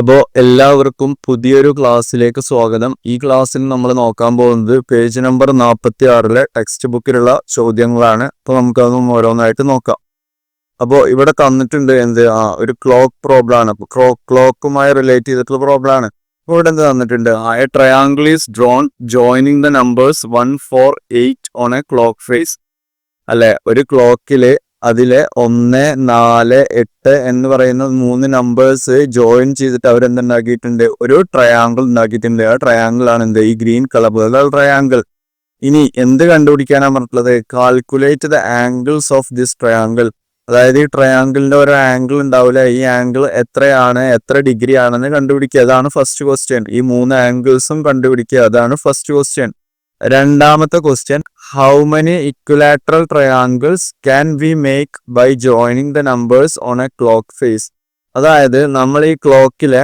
അപ്പോൾ എല്ലാവർക്കും പുതിയൊരു ക്ലാസ്സിലേക്ക് സ്വാഗതം. ഈ ക്ലാസ്സിൽ നമ്മൾ നോക്കാൻ പോകുന്നത് പേജ് നമ്പർ നാൽപ്പത്തി ആറിലെ ടെക്സ്റ്റ് ബുക്കിലുള്ള ചോദ്യങ്ങളാണ്. അപ്പോൾ നമുക്കതൊന്നും ഓരോന്നായിട്ട് നോക്കാം. അപ്പോൾ ഇവിടെ തന്നിട്ടുണ്ട് എന്ത്? ആ ഒരു ക്ലോക്ക് പ്രോബ്ലം ആണ് അപ്പോൾ ക്ലോ ക്ലോക്കുമായി റിലേറ്റ് ചെയ്തിട്ടുള്ള പ്രോബ്ലം ആണ് അപ്പോൾ ഇവിടെ എന്ത് തന്നിട്ടുണ്ട്? ആ a triangle is drawn joining the numbers one four eight on a clock face അല്ലെ? ഒരു ക്ലോക്കിൽ അതിലെ ഒന്ന് നാല് എട്ട് എന്ന് പറയുന്ന മൂന്ന് നമ്പേഴ്സ് ജോയിൻ ചെയ്തിട്ട് അവരെന്തുണ്ടാക്കിയിട്ടുണ്ട്? ഒരു ട്രയാങ്കിൾ ഉണ്ടാക്കിയിട്ടുണ്ട്. ആ ട്രയാങ്കിൾ ആണ് എന്ത്? ഈ ഗ്രീൻ കളർ ട്രയാങ്കിൾ ഇനി എന്ത് കണ്ടുപിടിക്കാനാണ് പറഞ്ഞിട്ടുള്ളത്? Calculate the angles of this triangle അതായത് ഈ ട്രയാങ്കിളിന്റെ ഒരു ആംഗിൾ ഉണ്ടാവില്ല ഈ ആംഗിൾ എത്രയാണ്? എത്ര ഡിഗ്രി ആണെന്ന് കണ്ടുപിടിക്കുക. അതാണ് ഫസ്റ്റ് ക്വസ്റ്റ്യൻ ഈ മൂന്ന് ആംഗിൾസും കണ്ടുപിടിക്കുക. അതാണ് ഫസ്റ്റ് ക്വസ്റ്റ്യൻ രണ്ടാമത്തെ question how many equilateral triangles can we make by joining the numbers on a clock face അതായത് നമ്മൾ ഈ ക്ലോക്കിലെ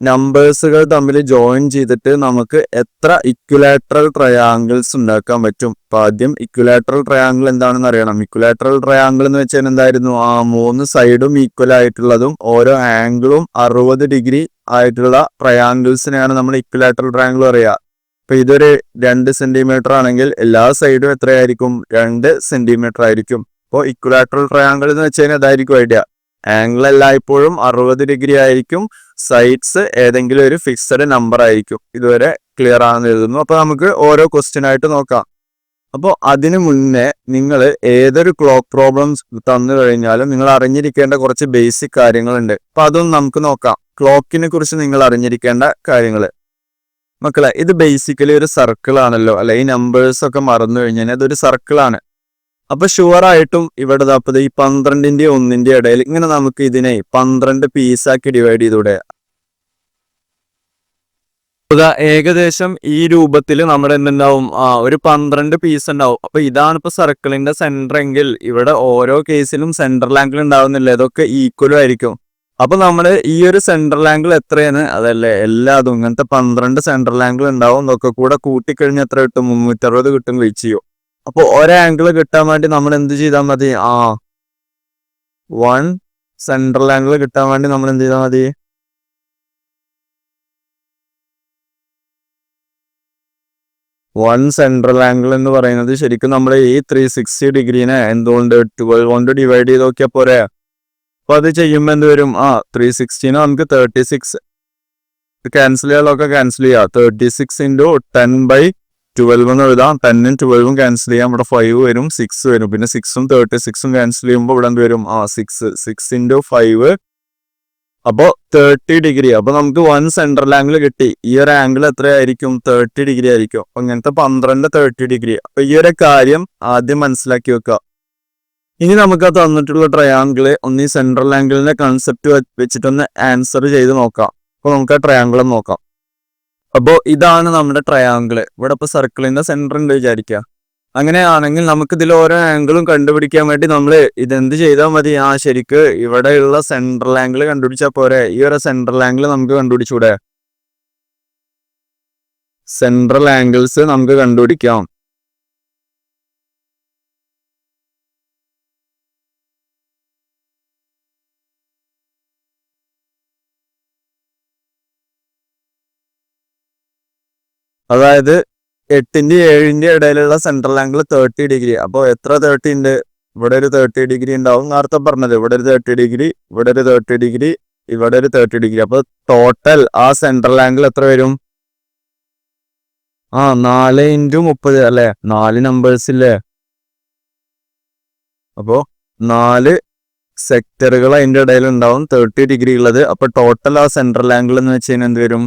നമ്പേഴ്സുകൾ തമ്മിൽ ജോയിൻ ചെയ്തിട്ട് നമുക്ക് എത്ര ഇക്വലാട്രൽ ട്രയാങ്കിൾസ് ഉണ്ടാക്കാൻ പറ്റും? അപ്പൊ ആദ്യം ഇക്വലാട്രൽ ട്രയാങ്കിൾ എന്താണെന്ന് അറിയണം. ഇക്വലാട്രൽ ട്രയാങ്കിൾ എന്ന് വെച്ചാൽ എന്തായിരുന്നു? ആ മൂന്ന് സൈഡും ഈക്വൽ ആയിട്ടുള്ളതും ഓരോ ആംഗിളും അറുപത് ഡിഗ്രി ആയിട്ടുള്ള ട്രയാങ്കിൾസിനെയാണ് നമ്മൾ ഇക്വലാട്രൽ ട്രയാങ്കിൾ പറയുക. ഇപ്പൊ ഇതൊരു രണ്ട് സെന്റിമീറ്റർ ആണെങ്കിൽ എല്ലാ സൈഡും എത്രയായിരിക്കും? രണ്ട് സെന്റിമീറ്റർ ആയിരിക്കും. അപ്പോൾ ഇക്വലാട്രൽ ട്രയാങ്കിൾ എന്ന് വെച്ച് കഴിഞ്ഞാൽ അതായിരിക്കും ഐഡിയ ആംഗിൾ എല്ലായ്പ്പോഴും അറുപത് ഡിഗ്രി ആയിരിക്കും. സൈഡ്സ് ഏതെങ്കിലും ഒരു ഫിക്സഡ് നമ്പർ ആയിരിക്കും. ഇതുവരെ ക്ലിയർ ആണെന്ന് എഴുതുന്നു. അപ്പൊ നമുക്ക് ഓരോ ക്വസ്റ്റ്യൻ ആയിട്ട് നോക്കാം. അപ്പോൾ അതിനു മുന്നേ നിങ്ങൾ ഏതൊരു ക്ലോക്ക് പ്രോബ്ലംസ് തന്നു കഴിഞ്ഞാലും നിങ്ങൾ അറിഞ്ഞിരിക്കേണ്ട കുറച്ച് ബേസിക് കാര്യങ്ങളുണ്ട്. അപ്പൊ അതൊന്നും നമുക്ക് നോക്കാം. ക്ലോക്കിനെ കുറിച്ച് നിങ്ങൾ അറിഞ്ഞിരിക്കേണ്ട കാര്യങ്ങൾ മക്കളെ ഇത് ബേസിക്കലി ഒരു സർക്കിൾ ആണല്ലോ. അല്ലെ ഈ നമ്പേഴ്സ് ഒക്കെ മറന്നു കഴിഞ്ഞാൽ അതൊരു സർക്കിൾ ആണ്. അപ്പൊ ആയിട്ടും ഇവിടെ അപ്പത് ഈ പന്ത്രണ്ടിന്റെ ഒന്നിന്റെ ഇടയിൽ ഇങ്ങനെ നമുക്ക് ഇതിനെ പന്ത്രണ്ട് പീസാക്കി ഡിവൈഡ് ചെയ്തൂടെ ഏകദേശം ഈ രൂപത്തിൽ നമ്മുടെ എന്തുണ്ടാവും? ആ ഒരു പന്ത്രണ്ട് പീസ് ഉണ്ടാവും. അപ്പൊ ഇതാണ് ഇപ്പൊ സർക്കിളിന്റെ സെന്റർ എങ്കിൽ ഇവിടെ ഓരോ കേസിലും സെൻട്രൽ ആംഗിൾ ഉണ്ടാവുന്നില്ല? ഇതൊക്കെ ഈക്വലും ആയിരിക്കും. അപ്പൊ നമ്മൾ ഈ ഒരു സെൻട്രൽ ആംഗിൾ എത്രയാണ്? അതല്ലേ എല്ലാതും ഇങ്ങനത്തെ പന്ത്രണ്ട് സെൻട്രൽ ആംഗിൾ ഉണ്ടാവും. എന്നൊക്കെ കൂടെ കൂട്ടിക്കഴിഞ്ഞ എത്ര കിട്ടും? മുന്നൂറ്റി അറുപത് കിട്ടും ചെയ്യും. അപ്പൊ ഒരാംഗിൾ കിട്ടാൻ വേണ്ടി നമ്മൾ എന്ത് ചെയ്താൽ മതി? ആ വൺ സെൻട്രൽ ആംഗിൾ കിട്ടാൻ വേണ്ടി നമ്മൾ എന്ത് ചെയ്താൽ മതി? വൺ സെൻട്രൽ ആംഗിൾ എന്ന് പറയുന്നത് ശരിക്കും നമ്മൾ ഈ ത്രീ സിക്സ്റ്റി ഡിഗ്രീനെ എന്തുകൊണ്ട് ട്വൽവ് കൊണ്ട് ഡിവൈഡ് ചെയ്ത് നോക്കിയാൽ അപ്പൊ അത് ചെയ്യുമ്പോൾ എന്ത് വരും? ആ ത്രീ സിക്സ്റ്റീനോ നമുക്ക് തേർട്ടി സിക്സ് ക്യാൻസൽ ചെയ്യാനൊക്കെ ക്യാൻസൽ ചെയ്യാം. Thirty six into ten by twelve എന്ന് എഴുതാം. ടെന്നും ട്വൽവും ക്യാൻസൽ ചെയ്യാം. ഇവിടെ ഫൈവ് വരും സിക്സ് വരും. പിന്നെ സിക്സും തേർട്ടി സിക്സും ക്യാൻസൽ ചെയ്യുമ്പോൾ ഇവിടെ എന്ത് വരും? ആ സിക്സ് സിക്സ് ഇന്റു ഫൈവ് അപ്പോൾ തേർട്ടി ഡിഗ്രി അപ്പൊ നമുക്ക് വൺ സെൻട്രൽ ആംഗിൾ കിട്ടി. ഈ ഒരു ആംഗിൾ എത്രയായിരിക്കും? തേർട്ടി ഡിഗ്രി ആയിരിക്കും. അപ്പൊ ഇങ്ങനത്തെ പന്ത്രണ്ട് തേർട്ടി ഡിഗ്രി അപ്പൊ ഈ ഒരു കാര്യം ആദ്യം മനസ്സിലാക്കി വെക്കുക. ഇനി നമുക്ക് തന്നിട്ടുള്ള ട്രയാങ്കിൾ ഒന്ന് ഈ സെൻട്രൽ ആംഗിളിന്റെ കൺസെപ്റ്റ് വെച്ചിട്ടൊന്ന് ആൻസർ ചെയ്ത് നോക്കാം. അപ്പൊ നമുക്ക് ആ ട്രയാങ്കിൾ നോക്കാം. അപ്പോൾ ഇതാണ് നമ്മുടെ ട്രയാങ്കിൾ ഇവിടെ ഇപ്പൊ സർക്കിളിന്റെ സെന്റർ ഉണ്ട് വിചാരിക്കുക അങ്ങനെയാണെങ്കിൽ നമുക്ക് ഇതിൽ ഓരോ ആംഗിളും കണ്ടുപിടിക്കാൻ വേണ്ടി നമ്മൾ ഇതെന്ത് ചെയ്താൽ മതി? ആ ശരിക്ക് ഇവിടെയുള്ള സെൻട്രൽ ആംഗിൾ കണ്ടുപിടിച്ചാൽ പോരെ. ഈ ഒരു സെൻട്രൽ ആംഗിൾ നമുക്ക് കണ്ടുപിടിച്ചൂടെ? സെൻട്രൽ ആംഗിൾസ് നമുക്ക് കണ്ടുപിടിക്കാം. അതായത് എട്ടിന്റെ ഏഴിന്റെ ഇടയിലുള്ള സെൻട്രൽ ആംഗിൾ തേർട്ടി ഡിഗ്രി അപ്പോൾ എത്ര തേർട്ടി ഉണ്ട്? ഇവിടെ ഒരു തേർട്ടി ഡിഗ്രി ഉണ്ടാവും. നേരത്തെ പറഞ്ഞത് ഇവിടെ ഒരു തേർട്ടി ഡിഗ്രി ഇവിടെ ഒരു തേർട്ടി ഡിഗ്രി ഇവിടെ ഒരു തേർട്ടി ഡിഗ്രി അപ്പോൾ ടോട്ടൽ ആ സെൻട്രൽ ആംഗിൾ എത്ര വരും? ആ നാല് ഇന്റു മുപ്പത് അല്ലെ? നാല് നമ്പേഴ്സ് ഇല്ലേ? അപ്പോ നാല് സെക്ടറുകൾ അതിന്റെ ഇടയിൽ ഉണ്ടാവും. തേർട്ടി ഡിഗ്രി ഉള്ളത്. അപ്പോൾ ടോട്ടൽ ആ സെൻട്രൽ ആംഗിൾ എന്ന് വെച്ച് കഴിഞ്ഞാൽ എന്ത് വരും?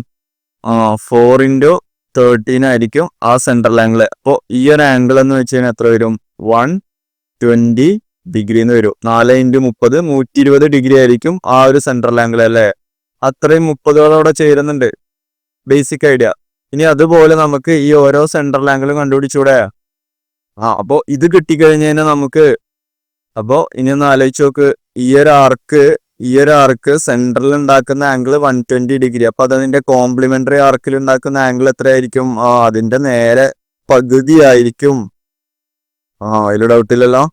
ആ ഫോർ ഇന്റു തേർട്ടീൻ ആയിരിക്കും ആ സെൻട്രൽ ആംഗിൾ അപ്പോൾ ഈ ഒരു ആംഗിൾ എന്ന് വെച്ച് കഴിഞ്ഞാൽ എത്ര വരും? വൺ ട്വന്റി ഡിഗ്രി എന്ന് വരും. നാല് ഇന്റു മുപ്പത് നൂറ്റി ഇരുപത് ഡിഗ്രി ആയിരിക്കും ആ ഒരു സെൻട്രൽ ആംഗിൾ അല്ലേ? അത്രയും മുപ്പതോടെ ചേരുന്നുണ്ട്. ബേസിക് ഐഡിയ ഇനി അതുപോലെ നമുക്ക് ഈ ഓരോ സെൻട്രൽ ആംഗിളും കണ്ടുപിടിച്ചൂടെ? ആ അപ്പോൾ ഇത് കിട്ടിക്കഴിഞ്ഞ് കഴിഞ്ഞാൽ നമുക്ക് അപ്പോൾ ഇനി ഒന്ന് ആലോചിച്ച് നോക്ക്. ഈ ഒരു ആർക്ക് ഈ ഒരു ആർക്ക് സെൻട്രൽ ഉണ്ടാക്കുന്ന ആംഗിൾ വൺ ട്വന്റി ഡിഗ്രി അപ്പൊ അതിന്റെ കോംപ്ലിമെന്ററി ആർക്കിൽ ഉണ്ടാക്കുന്ന ആംഗിൾ എത്രയായിരിക്കും? ആ അതിന്റെ നേരെ പകുതി ആയിരിക്കും ആ അതിൽ ഡൗട്ട് ഇല്ലല്ലോ.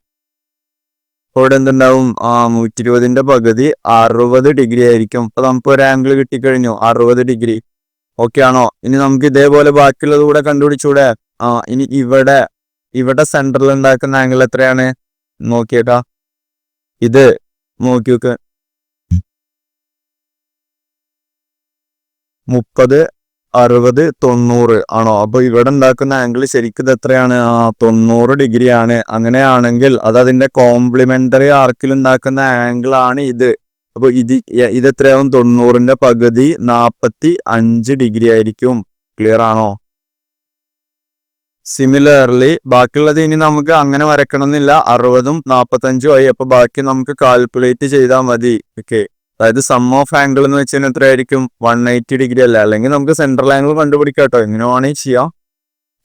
ഇവിടെ എന്തുണ്ടാവും? ആ നൂറ്റി ഇരുപതിന്റെ പകുതി അറുപത് ഡിഗ്രി ആയിരിക്കും. അപ്പൊ നമുക്ക് ഒരു ആംഗിൾ കിട്ടിക്കഴിഞ്ഞു. അറുപത് ഡിഗ്രി ഓക്കെ ആണോ? ഇനി നമുക്ക് ഇതേപോലെ ബാക്കിയുള്ളത് കൂടെ കണ്ടുപിടിച്ചൂടെ? ആ ഇനി ഇവിടെ ഇവിടെ സെന്ററിൽ ഉണ്ടാക്കുന്ന ആംഗിൾ എത്രയാണ്? നോക്കിയേട്ടാ. ഇത് നോക്കി നോക്ക്. മുപ്പത് അറുപത് തൊണ്ണൂറ്. ആണോ? അപ്പൊ ഇവിടെ ഉണ്ടാക്കുന്ന ആംഗിൾ ശരിക്കും എത്രയാണ്? ആ തൊണ്ണൂറ് ഡിഗ്രി ആണ് അങ്ങനെയാണെങ്കിൽ അത് അതിന്റെ കോംപ്ലിമെന്ററി ആർക്കിൽ ഉണ്ടാക്കുന്ന ആംഗിൾ ആണ് ഇത്. അപ്പൊ ഇത് ഇത് എത്രയാവും? തൊണ്ണൂറിന്റെ പകുതി നാപ്പത്തി അഞ്ച് ഡിഗ്രി ആയിരിക്കും. ക്ലിയർ ആണോ? സിമിലർലി ബാക്കിയുള്ളത് ഇനി നമുക്ക് അങ്ങനെ വരക്കണമെന്നില്ല. അറുപതും നാപ്പത്തഞ്ചും ആയി. അപ്പൊ ബാക്കി നമുക്ക് കാൽക്കുലേറ്റ് ചെയ്താൽ മതി. ഓക്കെ അതായത് സം ഓഫ് ആംഗിൾ എന്ന് വെച്ച് കഴിഞ്ഞാൽ എത്രയായിരിക്കും? വൺ എയ്റ്റി ഡിഗ്രി അല്ല? അല്ലെങ്കിൽ നമുക്ക് സെൻട്രൽ ആംഗിൾ കണ്ടുപിടിക്കാം കേട്ടോ എങ്ങനെ വേണമെങ്കിൽ ചെയ്യാം.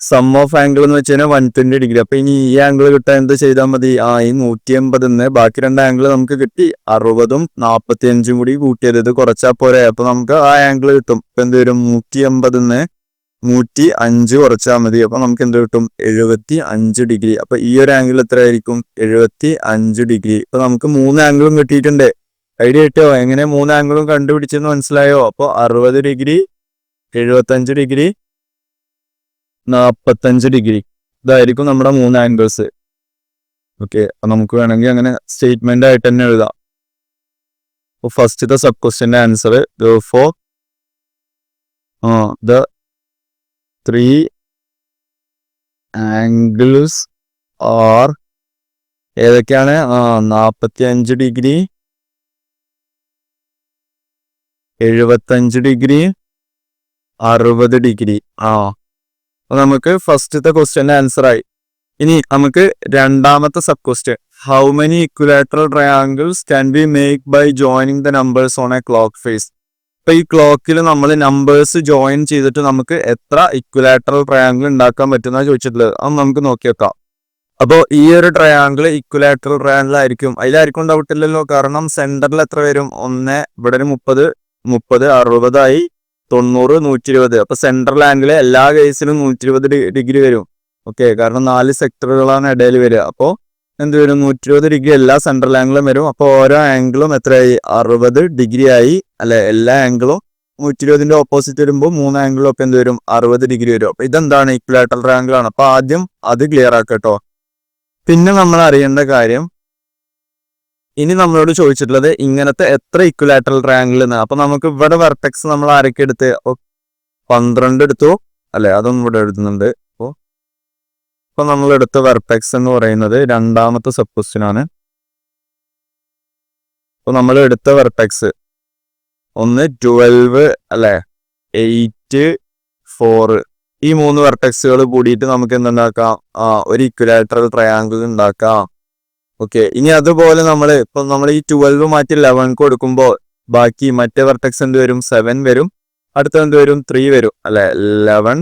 സം ഓഫ് ആംഗിൾ എന്ന് വെച്ച് കഴിഞ്ഞാൽ വൺ ട്വന്റി ഡിഗ്രി അപ്പൊ ഇനി ഈ ആംഗിൾ കിട്ടാൻ എന്ത് ചെയ്താൽ മതി? ആ ഈ നൂറ്റി എൺപതിന്ന് ബാക്കി രണ്ട് ആംഗിൾ നമുക്ക് കിട്ടി. അറുപതും നാൽപ്പത്തി അഞ്ചും കൂടി കൂട്ടിയത് ഇത് കുറച്ചാൽ പോരെ. അപ്പൊ നമുക്ക് ആ ആംഗിൾ കിട്ടും. ഇപ്പൊ എന്ത് വരും? നൂറ്റി എൺപതിന്ന് നൂറ്റി അഞ്ച് കുറച്ചാൽ മതി. അപ്പൊ നമുക്ക് എന്ത് കിട്ടും? എഴുപത്തി അഞ്ച് ഡിഗ്രി അപ്പൊ ഈ ഒരു ആംഗിൾ എത്രയായിരിക്കും? എഴുപത്തി അഞ്ച് ഡിഗ്രി ഇപ്പൊ നമുക്ക് മൂന്ന് ആംഗിളും കിട്ടിയിട്ടുണ്ട്. ഐഡിയ കിട്ടിയോ? എങ്ങനെ മൂന്ന് ആംഗിളും കണ്ടുപിടിച്ചെന്ന് മനസ്സിലായോ? അപ്പൊ അറുപത് ഡിഗ്രി എഴുപത്തഞ്ച് ഡിഗ്രി നാപ്പത്തഞ്ച് ഡിഗ്രി. ഇതായിരിക്കും നമ്മുടെ മൂന്ന് ആംഗിൾസ്. ഓക്കെ നമുക്ക് വേണമെങ്കിൽ അങ്ങനെ സ്റ്റേറ്റ്മെന്റ് ആയിട്ട് തന്നെ എഴുതാം. അപ്പോൾ ഫസ്റ്റത്തെ sub ക്വസ്റ്റ്യന്റെ answer for ah the three angles are ഏതൊക്കെയാണ്? ആ നാപ്പത്തി അഞ്ച് ഡിഗ്രി എഴുപത്തഞ്ച് ഡിഗ്രി അറുപത് ഡിഗ്രി. ആ. അപ്പൊ നമുക്ക് ഫസ്റ്റത്തെ ക്വസ്റ്റ്യന്റെ ആൻസർ ആയി. ഇനി നമുക്ക് രണ്ടാമത്തെ sub question how many equilateral triangles can be make by joining the numbers on a clock face അപ്പൊ ഈ ക്ലോക്കിൽ നമ്മൾ നമ്പേഴ്സ് ജോയിൻ ചെയ്തിട്ട് നമുക്ക് എത്ര ഇക്വലാറ്ററൽ ട്രയാങ്കിൾ ഉണ്ടാക്കാൻ പറ്റുന്ന ചോദിച്ചിട്ടുള്ളത്. അത് നമുക്ക് നോക്കി വെക്കാം. അപ്പോൾ ഈ ഒരു ട്രയാങ്കിൾ ഇക്വലാറ്ററൽ ട്രയാങ്കിൾ ആയിരിക്കും. അതിലായിരിക്കും ഡൗട്ട് ഇല്ലല്ലോ. കാരണം സെന്ററിൽ എത്ര വരും? ഒന്ന് ഇവിടെ ഒരു മുപ്പത് മുപ്പത് അറുപതായി തൊണ്ണൂറ് നൂറ്റി ഇരുപത് അപ്പൊ സെൻട്രൽ ആംഗിൾ എല്ലാ കേസിലും നൂറ്റി ഇരുപത് ഡിഗ്രി വരും. ഓക്കെ കാരണം നാല് സെക്ടറുകളാണ് ഇടയിൽ വരിക. അപ്പോൾ എന്ത് വരും? നൂറ്റി ഇരുപത് ഡിഗ്രി എല്ലാ സെൻട്രൽ ആംഗിളും വരും. അപ്പോൾ ഓരോ ആംഗിളും എത്രയായി? അറുപത് ഡിഗ്രി ആയി. അല്ലെ എല്ലാ ആംഗിളും നൂറ്റി ഇരുപതിന്റെ ഓപ്പോസിറ്റ് വരുമ്പോൾ മൂന്ന് ആംഗിളും ഒക്കെ എന്ത് വരും? അറുപത് ഡിഗ്രി വരും. അപ്പൊ ഇതെന്താണ് ഇക്വലാറ്ററൽ ആംഗിൾ ആണ്. അപ്പൊ ആദ്യം അത് ക്ലിയർ ആക്കട്ടോ പിന്നെ നമ്മൾ അറിയേണ്ട കാര്യം ഇനി നമ്മളോട് ചോദിച്ചിട്ടുള്ളത് ഇങ്ങനത്തെ എത്ര ഇക്വലാറ്ററൽ ട്രയാങ്കിൾ എന്ന് അപ്പൊ നമുക്ക് ഇവിടെ വെർട്ടെക്സ് നമ്മൾ ആരൊക്കെ എടുത്ത്? പന്ത്രണ്ട് എടുത്തു. അല്ലെ? അതൊന്നും ഇവിടെ എഴുതുന്നുണ്ട്. അപ്പോ ഇപ്പൊ നമ്മൾ എടുത്ത വെർട്ടെക്സ് എന്ന് പറയുന്നത് രണ്ടാമത്തെ സബ് ക്വസ്റ്റ്യൻ ആണ്. അപ്പൊ നമ്മൾ എടുത്ത വെർട്ടെക്സ് ഒന്ന് ട്വൽവ് അല്ലെ? എയ്റ്റ് ഫോർ ഈ മൂന്ന് വെർട്ടെക്സുകൾ കൂടിയിട്ട് നമുക്ക് എന്തുണ്ടാക്കാം? ഒരു ഇക്വലാറ്ററൽ ട്രയാങ്കിൾ ഉണ്ടാക്കാം. ഓക്കെ ഇനി അതുപോലെ നമ്മൾ ഇപ്പം നമ്മൾ ഈ ട്വൽവ് മാറ്റി ലെവൻ കൊടുക്കുമ്പോൾ ബാക്കി മറ്റേ വെർട്ടക്സ് എന്ത് വരും? സെവൻ വരും. അടുത്ത എന്ത് വരും? ത്രീ വരും. അല്ലെ? ലെവൻ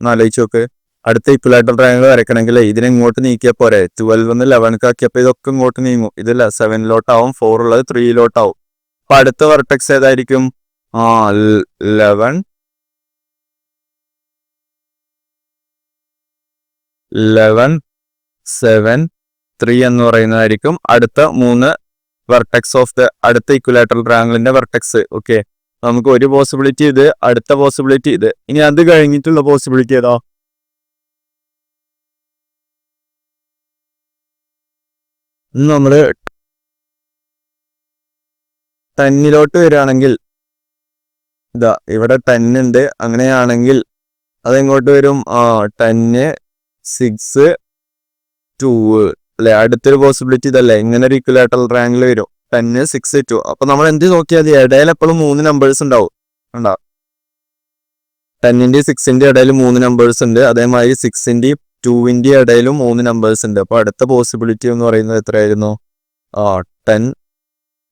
എന്നാലോചിച്ച് നോക്ക്. അടുത്ത ഇക്വലാറ്റർ ട്രയാങ്കിൾ വരയ്ക്കണമെങ്കിൽ ഇതിനെ ഇങ്ങോട്ട് നീക്കിയാൽ പോരെ? ട്വൽവ് നിന്ന് ലെവൻക്ക് ആക്കിയപ്പോൾ ഇതൊക്കെ ഇങ്ങോട്ട് നീങ്ങും. ഇതില്ല? സെവനിലോട്ടാവും ഫോർ ഉള്ളത് ത്രീയിലോട്ടാവും അപ്പൊ അടുത്ത വെർട്ടക്സ് ഏതായിരിക്കും? ആ ലെവൻ ലെവൻ സെവൻ ത്രീ എന്ന് പറയുന്നതായിരിക്കും. അടുത്ത മൂന്ന് വെർട്ടെക്സ് ഓഫ് ദ അടുത്ത ഇക്വലാറ്ററൽ ട്രയാങ്കിളിന്റെ വെർട്ടെക്സ് ഓക്കെ നമുക്ക് ഒരു പോസിബിലിറ്റി ഇത് അടുത്ത പോസിബിലിറ്റി ഇത്. ഇനി അത് കഴിഞ്ഞിട്ടുള്ള പോസിബിലിറ്റി ഏതാ? നമ്മൾ ടെന്നിലോട്ട് വരികയാണെങ്കിൽ ഇതാ ഇവിടെ ടെന്നുണ്ട് അങ്ങനെയാണെങ്കിൽ അതെങ്ങോട്ട് വരും? ആ ടെന്ന് സിക്സ് ടൂ അല്ലെ? അടുത്തൊരു പോസിബിലിറ്റി ഇതല്ലേ? ഇങ്ങനെ ഒരു ഇക്വലാറ്ററൽ റാങ്കിൽ വരും. ടെന്ന് സിക്സ് ടു അപ്പൊ നമ്മൾ എന്ത് നോക്കിയാൽ ഇടയിൽ എപ്പോഴും മൂന്ന് നമ്പേഴ്സ് ഉണ്ടാവും. ഉണ്ടാവും ടെന്നിന്റെ സിക്സിന്റെ ഇടയിൽ മൂന്ന് നമ്പേഴ്സ് ഉണ്ട്. അതേമാതിരി സിക്സിന്റെയും ടുവിന്റെ ഇടയിലും മൂന്ന് നമ്പേഴ്സ് ഉണ്ട്. അപ്പൊ അടുത്ത പോസിബിലിറ്റി എന്ന് പറയുന്നത് എത്രയായിരുന്നു? ആ ടെൻ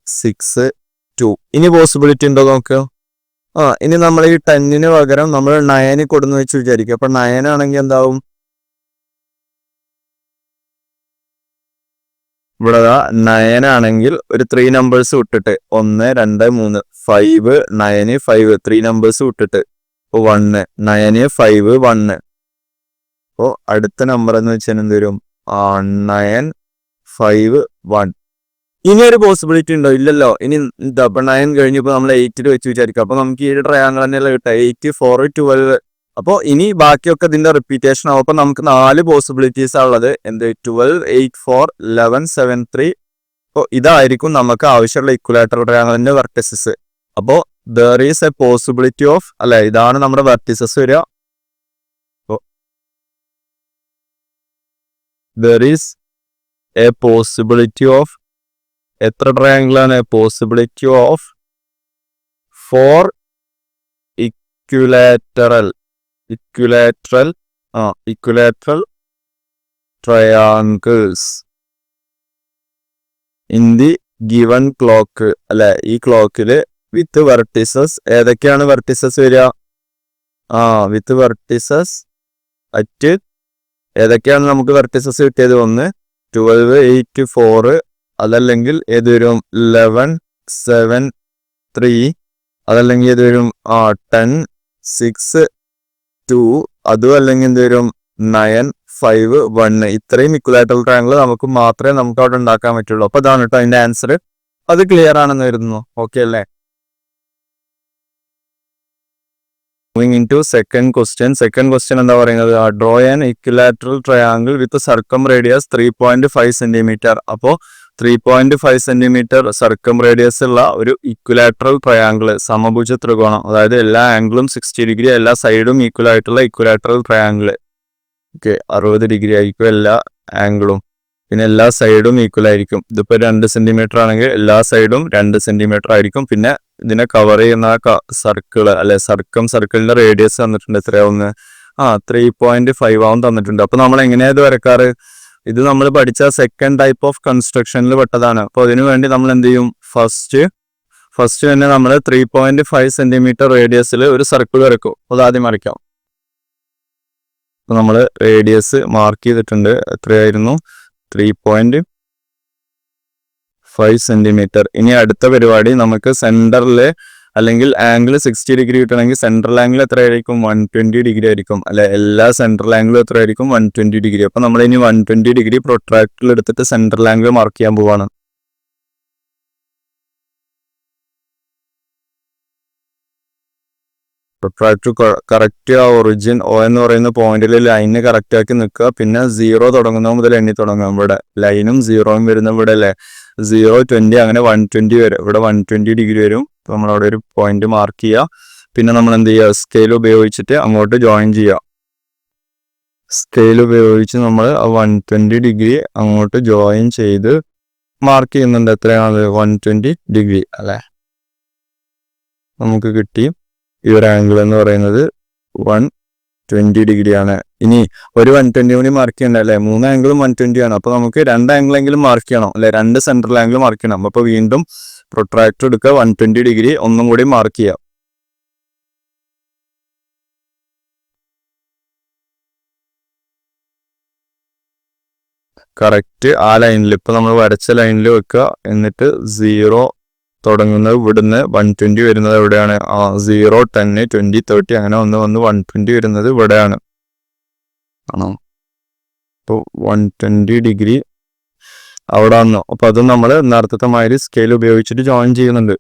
സിക്സ് ടു ഇനി പോസിബിലിറ്റി ഉണ്ടോ നോക്കുക ആ ഇനി നമ്മൾ ഈ ടെന്നിന് പകരം നമ്മൾ നയന് കൊടുന്ന് വെച്ച് വിചാരിക്കും. അപ്പൊ നയനാണെങ്കിൽ എന്താവും? ഇവിടെ നയൻ ആണെങ്കിൽ ഒരു ത്രീ നമ്പേഴ്സ് വിട്ടിട്ട് ഒന്ന് രണ്ട് മൂന്ന് five nine five three numbers വിട്ടിട്ട് ഇപ്പോൾ വണ്ണ് നയന് ഫൈവ് വണ്ണ് അപ്പോ അടുത്ത നമ്പർ എന്ന് വെച്ചാൽ എന്ത് വരും? നയൻ ഫൈവ് വൺ ഇനി ഒരു പോസിബിലിറ്റി ഉണ്ടോ? ഇല്ലല്ലോ. ഇനി ഡബിൾ നയൻ കഴിഞ്ഞപ്പോൾ നമ്മൾ എയ്റ്റിൽ വെച്ച് വിചാരിക്കും. അപ്പൊ നമുക്ക് ഈ ഒരു ട്രയാങ്കിൾ തന്നെയല്ല കിട്ടുക. എയ്റ്റ് ഫോർ ട്വൽവ് അപ്പോൾ ഇനി ബാക്കിയൊക്കെ ഇതിന്റെ റിപ്പീറ്റേഷൻ ആവും. അപ്പൊ നമുക്ക് നാല് പോസിബിലിറ്റീസ് ഉള്ളത്. എന്ത്? Twelve eight four eleven seven three അപ്പോൾ ഇതായിരിക്കും നമുക്ക് ആവശ്യമുള്ള ഇക്വലേറ്റർ ട്രയാങ്കിളിന്റെ വെർട്ടിസസ് അപ്പോൾ there is a possibility of അല്ലെ ഇതാണ് നമ്മുടെ വെർട്ടിസസ് വരിക. There is a possibility of എത്ര ട്രയാങ്കിൾ ആണ് possibility of four equilateral equilateral ah equilateral triangles in the given clock അല്ലെ ഈ ക്ലോക്കിൽ വിത്ത് വെർട്ടിസസ് ഏതൊക്കെയാണ് വെർട്ടിസസ് വരിക? ആ വിത്ത് വെർട്ടിസസ് അറ്റ് ഏതൊക്കെയാണ് നമുക്ക് വെർട്ടിസസ് കിട്ടിയത്? ഒന്ന് ട്വൽവ് എയ്റ്റ് ഫോറ് അതല്ലെങ്കിൽ ഏത് വരും? ലെവൻ സെവൻ ത്രീ അതല്ലെങ്കിൽ ഏത് വരും? ആ ടെൻ സിക്സ് ടു അതും അല്ലെങ്കിൽ എന്ത് നയൻ ഫൈവ് വൺ ഇത്രയും ഇക്വലാറ്റൽ ട്രയാങ്കിൾ നമുക്ക് മാത്രമേ നമുക്ക് അവിടെ ഉണ്ടാക്കാൻ പറ്റുള്ളൂ. അപ്പൊ അതാണ് കേട്ടോ അതിന്റെ ആൻസർ അത് ക്ലിയർ ആണെന്ന് വരുന്നു. ഓക്കെ അല്ലേ? Moving in to second question second question എന്താ പറയുന്നത്? Draw an equilateral triangle with circumradius three point five centimetre അപ്പോൾ three point five centimetre circumradius ഉള്ള ഒരു ഇക്വലാറ്ററൽ ട്രയാംഗിൾ സമഭുജ ത്രികോണം. അതായത് എല്ലാ ആംഗിളും സിക്സ്റ്റി ഡിഗ്രി എല്ലാ സൈഡും ഈക്വൽ ആയിട്ടുള്ള ഇക്വലാറ്ററൽ ട്രയാംഗിൾ ഓക്കെ അറുപത് ഡിഗ്രി ആയിരിക്കും എല്ലാ ആംഗിളും പിന്നെ എല്ലാ സൈഡും ഈക്വൽ ആയിരിക്കും. ഇതിപ്പോ രണ്ട് സെന്റിമീറ്റർ ആണെങ്കിൽ എല്ലാ സൈഡും രണ്ട് സെന്റിമീറ്റർ ആയിരിക്കും. പിന്നെ ഇതിനെ കവർ ചെയ്യുന്ന സർക്കിൾ അല്ലെ സർക്കം സർക്കിളിന്റെ റേഡിയസ് തന്നിട്ടുണ്ട്. എത്രയാവുന്ന? ആ ത്രീ പോയിന്റ് ഫൈവ് ആവും തന്നിട്ടുണ്ട്. അപ്പൊ നമ്മൾ എങ്ങനെയാ ഇത് വരക്കാറ്? ഇത് നമ്മൾ പഠിച്ച സെക്കൻഡ് ടൈപ്പ് ഓഫ് കൺസ്ട്രക്ഷനിൽ പെട്ടതാണ്. അപ്പോൾ അതിനു വേണ്ടി നമ്മൾ എന്ത് ചെയ്യും? ഫസ്റ്റ് ഫസ്റ്റ് തന്നെ നമ്മൾ ത്രീ പോയിന്റ് ഫൈവ് സെന്റിമീറ്റർ റേഡിയസിൽ ഒരു സർക്കിൾ വരക്കും അത് ആദ്യം വരയ്ക്കാം. അപ്പൊ നമ്മൾ റേഡിയസ് മാർക്ക് ചെയ്തിട്ടുണ്ട്. എത്രയായിരുന്നു? ത്രീ പോയിന്റ് ഫൈവ് സെന്റിമീറ്റർ ഇനി അടുത്ത പരിപാടി നമുക്ക് സെന്ററിൽ അല്ലെങ്കിൽ ആംഗിൾ സിക്സ്റ്റി ഡിഗ്രി കിട്ടണമെങ്കിൽ സെൻട്രൽ ആംഗിൾ എത്രയായിരിക്കും? വൺ ട്വന്റി ഡിഗ്രി ആയിരിക്കും. അല്ലെ എല്ലാ സെൻട്രൽ ആംഗിളും എത്രയായിരിക്കും? വൺ ട്വന്റി ഡിഗ്രി അപ്പൊ നമ്മൾ ഇനി വൺ ട്വന്റി ഡിഗ്രി പ്രൊട്രാക്ടിൽ എടുത്തിട്ട് സെൻട്രൽ ആംഗിൾ മാർക്ക് ചെയ്യാൻ പോവാണ്. പ്രൊട്രാക്ടർ കറക്റ്റ് ആ ഒറിജിൻ ഒ എന്ന് പറയുന്ന പോയിന്റിൽ ലൈന് കറക്റ്റ് ആക്കി നിൽക്കുക. പിന്നെ സീറോ തുടങ്ങുന്ന മുതൽ എണ്ണി തുടങ്ങാം ഇവിടെ ലൈനും സീറോയും വരുന്ന ഇവിടെ അല്ലേ? സീറോ ട്വന്റി അങ്ങനെ വൺ ട്വന്റി വരും. ഇവിടെ വൺ ട്വന്റി ഡിഗ്രി വരും. നമ്മൾ അവിടെ ഒരു പോയിന്റ് മാർക്ക് ചെയ്യുക പിന്നെ നമ്മൾ എന്ത് ചെയ്യുക? സ്കെയിൽ ഉപയോഗിച്ചിട്ട് അങ്ങോട്ട് ജോയിൻ ചെയ്യുക. സ്കെയിൽ ഉപയോഗിച്ച് നമ്മൾ വൺ ട്വന്റി ഡിഗ്രി അങ്ങോട്ട് ജോയിൻ ചെയ്ത് മാർക്ക് ചെയ്യുന്നുണ്ട്. എത്രയാണ്? വൺ ട്വന്റി ഡിഗ്രി അല്ലെ? നമുക്ക് കിട്ടി. ഈ ഒരു ആംഗിൾ എന്ന് പറയുന്നത് വൺ ട്വന്റി ഡിഗ്രി ആണ്. ഇനി ഒരു വൺ ട്വന്റി കൂടി മാർക്ക് ചെയ്യണ്ട അല്ലെ? മൂന്ന് ആംഗിളും വൺ ട്വന്റി ആണ്. അപ്പൊ നമുക്ക് രണ്ട് ആംഗിളെങ്കിലും മാർക്ക് ചെയ്യണം. അല്ലെ? രണ്ട് സെൻട്രൽ ആംഗിൾ മാർക്ക് ചെയ്യണം. അപ്പൊ വീണ്ടും പ്രൊട്രാക്ടർ എടുക്കുക വൺ ട്വന്റി ഡിഗ്രി ഒന്നും കൂടി മാർക്ക് ചെയ്യുക. കറക്റ്റ് ആ ലൈനിൽ ഇപ്പം നമ്മൾ വരച്ച ലൈനിൽ വെക്കുക. എന്നിട്ട് സീറോ തുടങ്ങുന്നത് ഇവിടുന്ന് വൺ ട്വന്റി വരുന്നത് എവിടെയാണ്? ആ സീറോ ടെന്ന് ട്വന്റി തേർട്ടി അങ്ങനെ ഒന്ന് വന്ന് വൺ ട്വന്റി വരുന്നത് ഇവിടെയാണ്. ആണോ? അപ്പോൾ വൺ ട്വന്റി ഡിഗ്രി അവിടെ വന്നു. അപ്പൊ അത് നമ്മൾ നേരത്തെ മാതിരി സ്കെയിൽ ഉപയോഗിച്ചിട്ട് ജോയിൻ ചെയ്യുന്നുണ്ട്.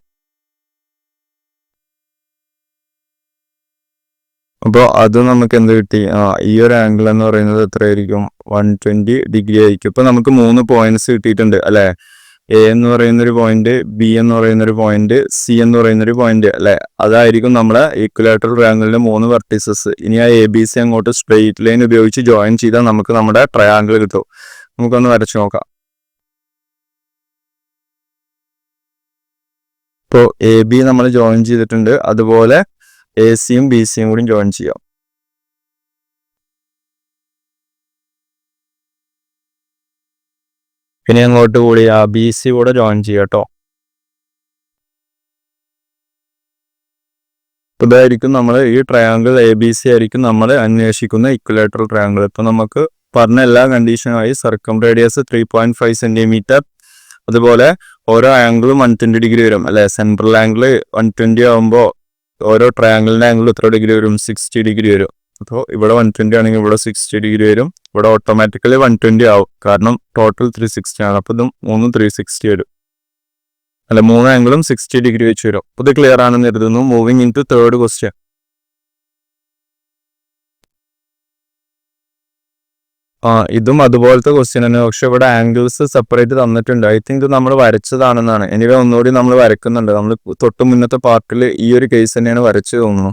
അപ്പോൾ അത് നമുക്ക് എന്ത് കിട്ടി? ആ ഈ ഒരു ആംഗിൾ എന്ന് പറയുന്നത് എത്രയായിരിക്കും? വൺ ട്വന്റി ഡിഗ്രി ആയിരിക്കും. ഇപ്പൊ നമുക്ക് മൂന്ന് പോയിന്റ്സ് കിട്ടിയിട്ടുണ്ട് അല്ലെ? എ എന്ന് പറയുന്ന ഒരു പോയിന്റ് ബി എന്ന് പറയുന്ന ഒരു പോയിന്റ് സി എന്ന് പറയുന്ന ഒരു പോയിന്റ് അല്ലെ? അതായിരിക്കും നമ്മളെ ഈക്വലേറ്റർ ട്രയാങ്കിളിന്റെ മൂന്ന് വെർട്ടീസസ് ഇനി ആ എ ബി സി അങ്ങോട്ട് സ്ട്രെയിറ്റ് ലൈൻ ഉപയോഗിച്ച് ജോയിൻ ചെയ്താൽ നമുക്ക് നമ്മുടെ ട്രയാങ്കിൾ കിട്ടും. നമുക്കൊന്ന് വരച്ചു നോക്കാം. ഇപ്പോൾ എ ബി നമ്മൾ ജോയിൻ ചെയ്തിട്ടുണ്ട്. അതുപോലെ എ സിയും ബി സിയും കൂടി ജോയിൻ ചെയ്യാം. പിന്നെ അങ്ങോട്ട് കൂടി ആ ബി സി കൂടെ ജോയിൻ ചെയ്യാം കേട്ടോ ഇതായിരിക്കും നമ്മൾ ഈ ട്രയാങ്കിൾ എ ബി സി ആയിരിക്കും നമ്മൾ അന്വേഷിക്കുന്ന ഇക്വലേറ്ററൽ ട്രയാങ്കിൾ ഇപ്പൊ നമുക്ക് പറഞ്ഞ എല്ലാ കണ്ടീഷനുമായി circumradius three point five centimetre അതുപോലെ ഓരോ ആംഗിളും വൺ ട്വന്റി ഡിഗ്രി വരും. അല്ലെ? സെൻട്രൽ ആംഗിൾ വൺ ട്വന്റി ആകുമ്പോൾ ഓരോ ട്രയാങ്കിളിന്റെ ആംഗിൾ എത്ര ഡിഗ്രി വരും? സിക്സ്റ്റി ഡിഗ്രി വരും. അപ്പോൾ ഇവിടെ വൺ ട്വന്റി ആണെങ്കിൽ ഇവിടെ സിക്സ്റ്റി ഡിഗ്രി വരും. ഇവിടെ ഓട്ടോമാറ്റിക്കലി വൺ ട്വന്റി ആവും. കാരണം ടോട്ടൽ ത്രീ സിക്സ്റ്റി ആണ്. അപ്പോൾ ഇതും മൂന്ന് ത്രീ സിക്സ്റ്റി വരും. അല്ല? മൂന്ന് ആംഗിളും സിക്സ്റ്റി ഡിഗ്രി വെച്ച് വരും. അപ്പൊ ഇത് ക്ലിയർ ആണെന്ന് കരുതുന്നു. Moving in to third question ആ ഇതും അതുപോലത്തെ ക്വസ്റ്റ്യൻ തന്നെ. പക്ഷെ ഇവിടെ ആംഗിൾസ് സെപ്പറേറ്റ് തന്നിട്ടുണ്ട്. ഐ തിങ്ക് ഇത് നമ്മൾ വരച്ചതാണെന്നാണ്. എനിവേ ഒന്നുകൂടി നമ്മൾ വരക്കുന്നുണ്ട്. നമ്മൾ തൊട്ട് മുന്നത്തെ പാർട്ടിൽ ഈ ഒരു കേസ് തന്നെയാണ് വരച്ചു തോന്നുന്നു.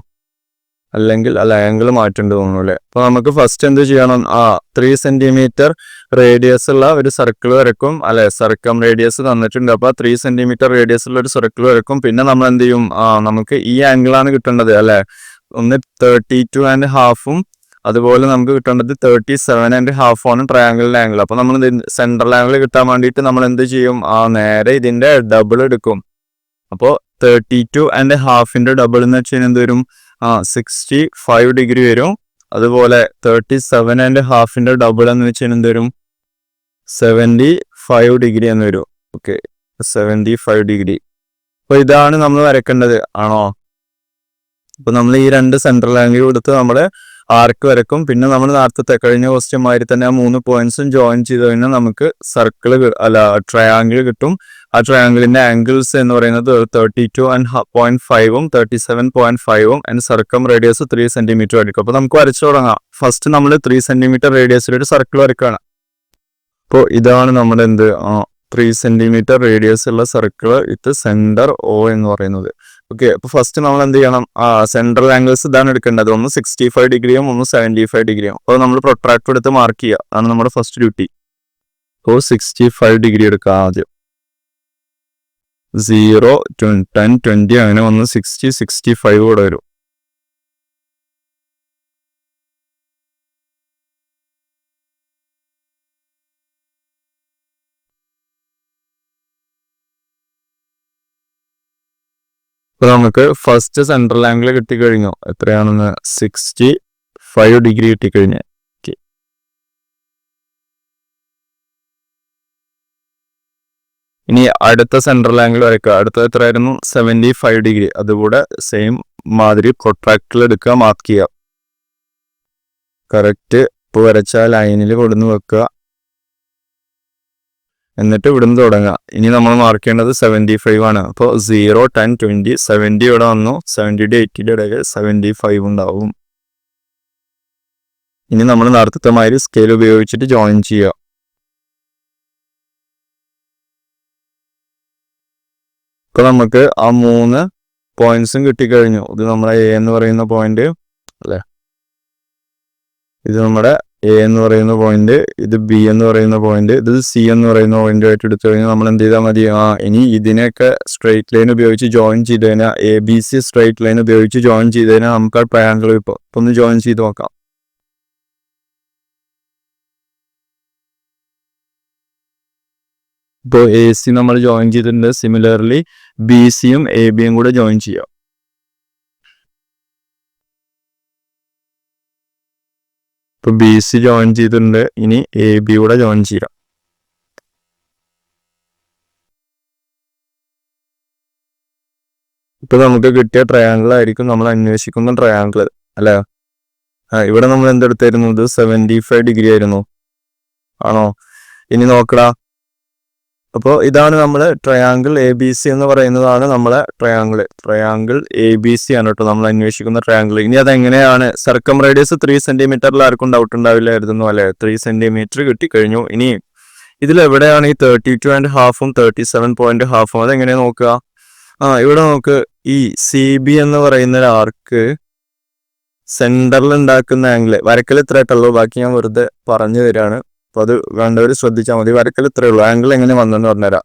അല്ലെങ്കിൽ അല്ല ആംഗിൾ മാറ്റേണ്ടി തോന്നുന്നു അല്ലേ? അപ്പൊ നമുക്ക് ഫസ്റ്റ് എന്ത് ചെയ്യണം? ആ ത്രീ സെന്റിമീറ്റർ റേഡിയസ് ഉള്ള ഒരു സർക്കിൾ വരക്കും. അല്ലെ സർക്കം റേഡിയസ് തന്നിട്ടുണ്ട്. അപ്പൊ ത്രീ സെന്റിമീറ്റർ റേഡിയസ് ഉള്ള ഒരു സർക്കിൾ വരക്കും. പിന്നെ നമ്മൾ എന്ത് ചെയ്യും? ആ നമുക്ക് ഈ ആംഗിളാണ് കിട്ടേണ്ടത്. അല്ലെ? ഒന്ന് തേർട്ടി ടു ആൻഡ് ഹാഫും അതുപോലെ നമുക്ക് കിട്ടേണ്ടത് തേർട്ടി സെവൻ ആൻഡ് ഹാഫ് ആണ് ട്രയാങ്കിളിന്റെ ആംഗിൾ അപ്പൊ നമ്മൾ സെൻട്രൽ ആംഗിൾ കിട്ടാൻ വേണ്ടിയിട്ട് നമ്മൾ എന്ത് ചെയ്യും? ആ നേരെ ഇതിന്റെ ഡബിൾ എടുക്കും. അപ്പോൾ തേർട്ടി ടു ആൻഡ് ഹാഫിന്റെ ഡബിൾ എന്ന് വെച്ച് കഴിഞ്ഞാൽ എന്ത് വരും? ആ സിക്സ്റ്റി ഫൈവ് ഡിഗ്രി വരും. അതുപോലെ തേർട്ടി സെവൻ ആൻഡ് ഹാഫിന്റെ ഡബിൾ എന്ന് വെച്ച് കഴിഞ്ഞാൽ എന്ത് വരും? സെവന്റി ഫൈവ് ഡിഗ്രി എന്ന് വരും. ഓക്കെ സെവന്റി ഫൈവ് ഡിഗ്രി അപ്പൊ ഇതാണ് നമ്മൾ വരക്കേണ്ടത് ആണോ? അപ്പൊ നമ്മൾ ഈ രണ്ട് സെൻട്രൽ ആംഗിൾ കൊടുത്ത് നമ്മൾ ആർക്ക് വരക്കും. പിന്നെ നമ്മൾ നേരത്തെ കഴിഞ്ഞ ക്വസ്റ്റ്യൻ മാതിരി തന്നെ ആ മൂന്ന് പോയിന്റ്സും ജോയിൻ ചെയ്ത് കഴിഞ്ഞാൽ നമുക്ക് സർക്കിൾ അല്ല ട്രയാങ്കിൾ കിട്ടും. ആ ട്രയാങ്കിളിന്റെ ആംഗിൾസ് എന്ന് പറയുന്നത് തേർട്ടി ടു ആൻഡ് പോയിന്റ് ഫൈവും തേർട്ടി സെവൻ പോയിന്റ് ഫൈവും and circumradius three centimetre ആയിരിക്കും. അപ്പൊ നമുക്ക് വരച്ചു തുടങ്ങാം. ഫസ്റ്റ് നമ്മൾ ത്രീ സെന്റിമീറ്റർ റേഡിയസിൽ ഒരു സർക്കിൾ വരക്കുകയാണ് അപ്പോൾ ഇതാണ് നമ്മുടെ എന്ത് ത്രീ സെന്റിമീറ്റർ റേഡിയസ് ഉള്ള സർക്കിൾ വിത്ത് സെന്റർ ഒ എന്ന് പറയുന്നത്. ഓക്കെ അപ്പൊ ഫസ്റ്റ് നമ്മൾ എന്ത് ചെയ്യണം സെൻട്രൽ ആംഗിൾസ് ഇതാണ് എടുക്കേണ്ടത്. ഒന്ന് സിക്സ്റ്റി ഫൈവ് ഡിഗ്രിയും ഒന്ന് സെവന്റി ഫൈവ് ഡിഗ്രിയും അപ്പോൾ നമ്മൾ പ്രൊട്രാക്ട് എടുത്ത് മാർക്ക് ചെയ്യുക അതാണ് നമ്മുടെ ഫസ്റ്റ് ഡ്യൂട്ടി അപ്പോൾ സിക്സ്റ്റി ഫൈവ് ഡിഗ്രി എടുക്കുക ആദ്യം സീറോ ടെൻ ട്വന്റി അങ്ങനെ ഒന്ന് സിക്സ്റ്റി സിക്സ്റ്റി ഫൈവ് കൂടെ വരും. ഇപ്പൊ നമുക്ക് ഫസ്റ്റ് സെൻട്രൽ ആംഗിൾ കിട്ടിക്കഴിഞ്ഞു. എത്രയാണെന്ന് സിക്സ്റ്റി ഫൈവ് ഡിഗ്രി കിട്ടിക്കഴിഞ്ഞ് ഇനി അടുത്ത സെൻട്രൽ ആംഗിൾ വരയ്ക്കുക. അടുത്ത എത്രയായിരുന്നു? സെവന്റി ഫൈവ് ഡിഗ്രി അതുകൂടെ സെയിം മാതിരി പ്രൊട്രാക്ടറിൽ എടുക്കുക മാർക്ക് ചെയ്യുക. കറക്റ്റ് ഇപ്പോൾ വരച്ച ലൈനിൽ കൊടുന്ന് വെക്കുക. എന്നിട്ട് ഇവിടുന്ന് തുടങ്ങുക ഇനി നമ്മൾ മാർക്ക് ചെയ്യേണ്ടത് സെവന്റി ഫൈവ് ആണ്. അപ്പോൾ സീറോ ടെൻ ട്വന്റി സെവന്റി ഇവിടെ വന്നു. സെവന്റി ടു എയ്റ്റിയുടെ ഇടയിൽ സെവന്റി ഫൈവ് ഉണ്ടാവും. ഇനി നമ്മൾ നേരത്തെ മാതിരി സ്കെയിൽ ഉപയോഗിച്ചിട്ട് ജോയിൻ ചെയ്യുക. ഇപ്പൊ നമുക്ക് ആ മൂന്ന് പോയിന്റ്സും കിട്ടിക്കഴിഞ്ഞു. ഇത് നമ്മുടെ എ എന്ന് പറയുന്ന പോയിന്റ് അല്ലേ? ഇത് നമ്മുടെ എ എന്ന് പറയുന്ന പോയിന്റ് ഇത് ബി എന്ന് പറയുന്ന പോയിന്റ് ഇത് സി എന്ന് പറയുന്ന പോയിന്റ് ആയിട്ട് എടുത്തു കഴിഞ്ഞാൽ നമ്മൾ എന്ത് ചെയ്താൽ മതി? ആ ഇനി ഇതിനെയൊക്കെ സ്ട്രൈറ്റ് ലൈൻ ഉപയോഗിച്ച് ജോയിൻ ചെയ്ത് കഴിഞ്ഞാൽ A B C straight line ഉപയോഗിച്ച് ജോയിൻ ചെയ്ത് കഴിഞ്ഞാൽ നമുക്ക് ആ ട്രയാങ്കിൾ ഇപ്പോൾ ഇപ്പൊ ഒന്ന് ജോയിൻ ചെയ്ത് നോക്കാം. ഇപ്പോൾ എ സി നമ്മൾ ജോയിൻ ചെയ്തിട്ടുണ്ട്. സിമിലർലി ബി സിയും എ ബിയും കൂടെ ജോയിൻ ചെയ്യാം. ഇപ്പൊ ബി സി ജോയിൻ ചെയ്തിട്ടുണ്ട്. ഇനി എ ബി കൂടെ ജോയിൻ ചെയ്യാം. ഇപ്പൊ നമുക്ക് കിട്ടിയ ട്രയാങ്കിൾ ആയിരിക്കും നമ്മൾ അന്വേഷിക്കുന്ന ട്രയാങ്കിൾ അല്ലെ? ഇവിടെ നമ്മൾ എന്തെടുത്തായിരുന്നു? ഇത് സെവന്റി ഫൈവ് ഡിഗ്രി ആയിരുന്നു. ആണോ? ഇനി നോക്കടാ. അപ്പോൾ ഇതാണ് നമ്മൾ ട്രയാങ്കിൾ എ ബി സി എന്ന് പറയുന്നതാണ് നമ്മളെ triangle triangle A B C ആണ് കേട്ടോ നമ്മൾ അന്വേഷിക്കുന്ന ട്രയാങ്കിൾ ഇനി അതെങ്ങനെയാണ്? സർക്കം റേഡിയസ് ത്രീ സെന്റിമീറ്ററിൽ ആർക്കും ഡൗട്ട് ഉണ്ടാവില്ലായിരുന്നു അല്ലെ? ത്രീ സെന്റിമീറ്റർ കിട്ടിക്കഴിഞ്ഞു. ഇനി ഇതിൽ എവിടെയാണ് ഈ തേർട്ടി ടു ആൻഡ് ഹാഫും തേർട്ടി സെവൻ പോയിന്റ് ഹാഫും അതെങ്ങനെയാ നോക്കുക? ആ ഇവിടെ നോക്ക്. ഈ സി ബി എന്ന് പറയുന്ന ആർക്ക് സെന്ററിൽ ഉണ്ടാക്കുന്ന ആംഗിൾ വരക്കൽ ഇത്ര ആയിട്ടുള്ളൂ ബാക്കി ഞാൻ വെറുതെ പറഞ്ഞു തരാണ്. അപ്പൊ അത് വേണ്ടവർ ശ്രദ്ധിച്ചാൽ മതി. വരക്കൽ ഇത്രയേ ഉള്ളൂ. ആംഗിൾ എങ്ങനെ വന്നെന്ന് പറഞ്ഞുതരാം.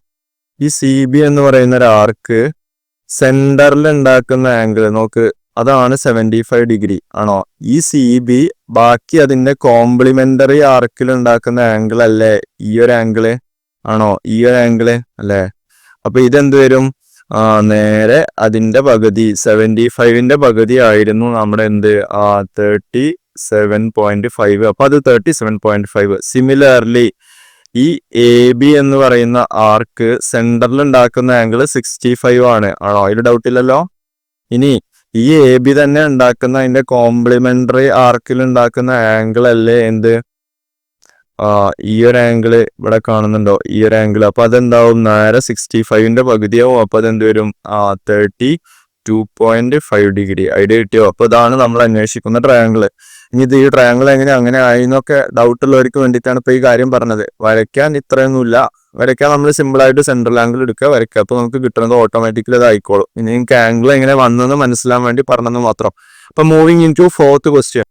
ഈ സി ബി എന്ന് പറയുന്ന ഒരു ആർക്ക് സെന്ററിൽ ഉണ്ടാക്കുന്ന ആംഗിൾ നോക്ക്. അതാണ് സെവന്റി ഫൈവ് ഡിഗ്രി ആണോ? ഈ സി ബി ബാക്കി അതിന്റെ കോംപ്ലിമെന്ററി ആർക്കിൽ ഉണ്ടാക്കുന്ന ആംഗിൾ അല്ലേ? ഈ ഒരു ആംഗിൾ ആണോ? ഈ ഒരു ആംഗിൾ അല്ലേ? അപ്പൊ ഇതെന്ത് വരും? നേരെ അതിന്റെ പകുതി സെവന്റി ഫൈവിന്റെ പകുതി ആയിരുന്നു. നമ്മുടെ എന്ത്? ആ തേർട്ടി സെവൻ പോയിന്റ് ഫൈവ് അപ്പൊ അത് thirty seven point five similarly ഈ എ ബി എന്ന് പറയുന്ന ആർക്ക് സെന്ററിൽ ഉണ്ടാക്കുന്ന ആംഗിൾ സിക്സ്റ്റി ഫൈവ് ആണ്. ആണോ? അതിൽ ഡൗട്ട് ഇല്ലല്ലോ. ഇനി ഈ എ ബി തന്നെ ഉണ്ടാക്കുന്ന അതിന്റെ കോംപ്ലിമെന്ററി ആർക്കിൽ ഉണ്ടാക്കുന്ന ആംഗിൾ അല്ലേ? എന്ത്? ഈ ഒരു ആംഗിൾ ഇവിടെ കാണുന്നുണ്ടോ? ഈ ഒരു ആംഗിൾ അപ്പൊ അതെന്താവും? നേരെ സിക്സ്റ്റി ഫൈവിന്റെ പകുതിയാവും. അപ്പൊ അതെന്ത് വരും? ആ thirty two point five degree. Idea കിട്ടിയോ? അപ്പൊ ഇതാണ് നമ്മൾ അന്വേഷിക്കുന്ന ട്രയാങ്കിൾ ഇനി ഇത് ഈ ട്രയാങ്കിൾ എങ്ങനെ അങ്ങനെ ആയി എന്നൊക്കെ ഡൗട്ട് ഉള്ളവർക്ക് വേണ്ടിയിട്ടാണ് ഇപ്പൊ ഈ കാര്യം പറഞ്ഞത്. വരയ്ക്കാൻ ഇത്രയൊന്നുമില്ല. വരയ്ക്കാൻ നമ്മൾ സിമ്പിൾ ആയിട്ട് സെൻട്രൽ ആംഗിൾ എടുക്കുക വരയ്ക്കുക. അപ്പൊ നമുക്ക് കിട്ടുന്നത് ഓട്ടോമാറ്റിക്കലി അത് ആയിക്കോളും. ഇനി നിങ്ങൾക്ക് ആംഗിൾ എങ്ങനെ വന്നെന്ന് മനസ്സിലാൻ വേണ്ടി പറഞ്ഞെന്ന് മാത്രം. അപ്പൊ moving in to fourth question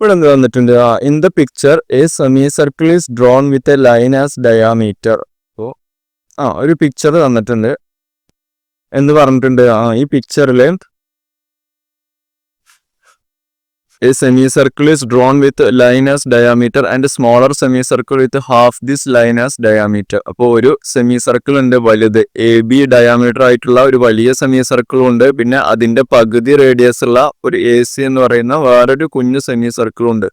ഇവിടെ എന്ത് തന്നിട്ടുണ്ട് in the picture a semicircle is drawn with a line as diameter അപ്പോൾ ആ ഒരു പിക്ചർ തന്നിട്ടുണ്ട്. എന്ന് പറഞ്ഞിട്ടുണ്ട്. ആ ഈ പിക്ചറിൽ A semicircle is drawn with diameter and a smaller semicircle with half this line as diameter. അപ്പോൾ ഒരു സെമി സർക്കിൾ ഉണ്ട് വലുത്. എ ബി ഡയാമീറ്റർ ആയിട്ടുള്ള ഒരു വലിയ സെമി സർക്കിൾ ഉണ്ട്. പിന്നെ അതിന്റെ പകുതി റേഡിയസ് ഉള്ള ഒരു എ സി എന്ന് പറയുന്ന വേറൊരു കുഞ്ഞു സെമി സർക്കിൾ ഉണ്ട്.